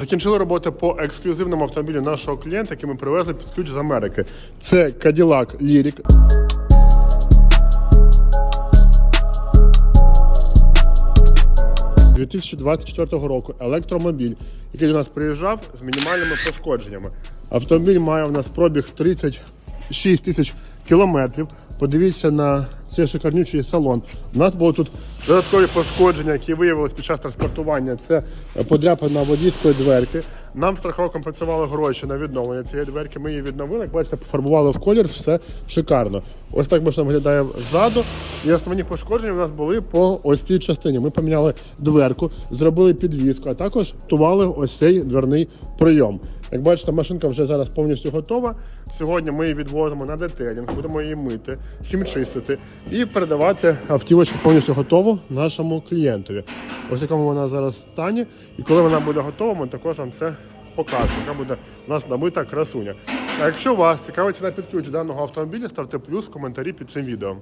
Закінчили роботи по ексклюзивному автомобілю нашого клієнта, який ми привезли під ключ з Америки. Це Cadillac Lyric. – 2024 року електромобіль, який до нас приїжджав з мінімальними пошкодженнями. Автомобіль має у нас пробіг 36 тисяч кілометрів. Подивіться на цей шикарнючий салон. У нас було тут додаткові пошкодження, які виявилися під час транспортування. Це подряпина водійської дверки. Нам страхово компенсували гроші на відновлення цієї дверки. Ми її відновили. Як бачите, пофарбували в колір, все шикарно. Ось так можна виглядає ззаду. І основні пошкодження у нас були по ось цій частині. Ми поміняли дверку, зробили підвіску, а також тували ось цей дверний прийом. Як бачите, машинка вже зараз повністю готова. Сьогодні ми її відвозимо на детелінг, будемо її мити, хімчистити і передавати автівочку повністю готову нашому клієнтові. Ось якому вона зараз стані. І коли вона буде готова, ми також вам це покажемо, яка буде у нас набита красуня. А якщо вас цікавить ціна під даного автомобіля, ставте плюс в коментарі під цим відео.